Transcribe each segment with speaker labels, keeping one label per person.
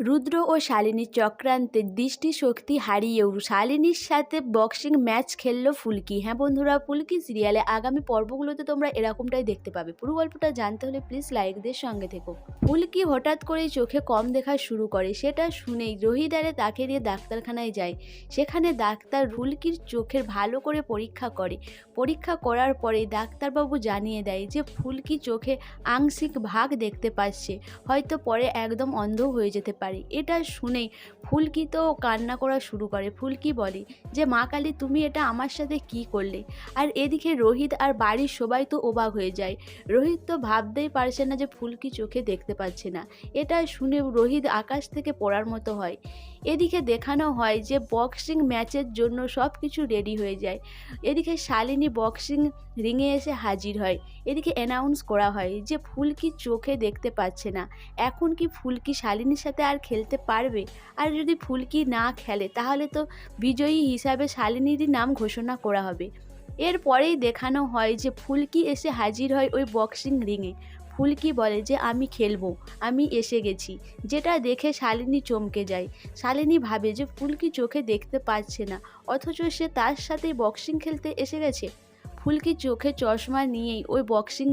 Speaker 1: রুদ্র ও শালিনীর চক্রান্তে দৃষ্টিশক্তি হারিয়েও শালিনীর সাথে বক্সিং ম্যাচ খেললো ফুলকি। হ্যাঁ বন্ধুরা, ফুলকি সিরিয়ালে আগামী পর্বগুলোতে তোমরা এরকমটাই দেখতে পাবে। পুরো গল্পটা জানতে হলে প্লিজ লাইকদের সঙ্গে থেকো। ফুলকি হঠাৎ করেই চোখে কম দেখা শুরু করে। সেটা শুনেই রহিদারে তাকে নিয়ে ডাক্তারখানায় যায়। সেখানে ডাক্তার ফুলকির চোখের ভালো করে পরীক্ষা করে। পরীক্ষা করার পরেই ডাক্তারবাবু জানিয়ে দেয় যে ফুলকি চোখে আংশিক ভাগ দেখতে পাচ্ছে। হয়তো পরে একদম অন্ধ হয়ে যেতে পারে। এটা শুনেই ফুলকি তো কান্না করা শুরু করে। ফুলকি বলে যে, মা কালী, তুমি এটা আমার সাথে কি করলে? আর এদিকে রোহিত আর বাড়ির সবাই তো অবাক হয়ে যায়। রোহিত তো ভাবতেই পারছে না যে, ফুলকি চোখে দেখতে পাচ্ছে না। এটা শুনে রোহিত আকাশ থেকে পড়ার মতো হয়। এদিকে দেখানো হয় যে, বক্সিং ম্যাচের জন্য সব কিছু রেডি হয়ে যায়। এদিকে শালিনী বক্সিং রিংয়ে এসে হাজির হয়। এদিকে অ্যানাউন্স করা হয় যে, ফুলকি চোখে দেখতে পাচ্ছে না। এখন কি ফুলকি শালিনীর সাথে আর খেলতে পারবে। আর যদি ফুলকি না খেলে, তাহলে তো বিজয়ী হিসাবে শালিনীরই নাম ঘোষণা করা হবে। এরপরেই দেখানো হয় যে ফুলকি এসে হাজির হয় ওই বক্সিং রিংয়ে। ফুলকি বলে যে, আমি খেলব, আমি এসে গেছি। যেটা দেখে শালিনী চমকে যায়। শালিনী ভাবে যে ফুলকি চোখে দেখতে পাচ্ছে না, অথচ সে তার সাথেই বক্সিং খেলতে এসে গেছে। ফুলকি চোখে চশমা নিয়েই ওই বক্সিং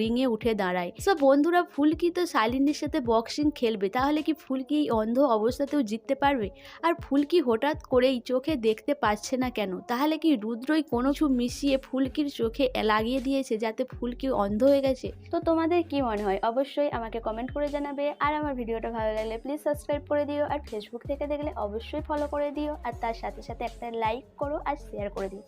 Speaker 1: রিংয়ে উঠে দাঁড়ায়। সব বন্ধুরা, ফুলকি তো শালিনীর সাথে বক্সিং খেলবে, তাহলে কি ফুলকি অন্ধ অবস্থাতেও জিততে পারবে? আর ফুলকি হঠাৎ করেই চোখে দেখতে পাচ্ছে না কেন? তাহলে কি রুদ্রই কোনো কিছু মিশিয়ে ফুলকির চোখে লাগিয়ে দিয়েছে যাতে ফুলকি অন্ধ হয়ে গেছে? তো তোমাদের কি মনে হয়? অবশ্যই আমাকে কমেন্ট করে জানাবে। আর আমার ভিডিওটা ভালো লাগলে প্লিজ সাবস্ক্রাইব করে দিও। আর ফেসবুক থেকে দেখলে অবশ্যই ফলো করে দিও। আর তার সাথে সাথে একটা লাইক করো আর শেয়ার করে দিও।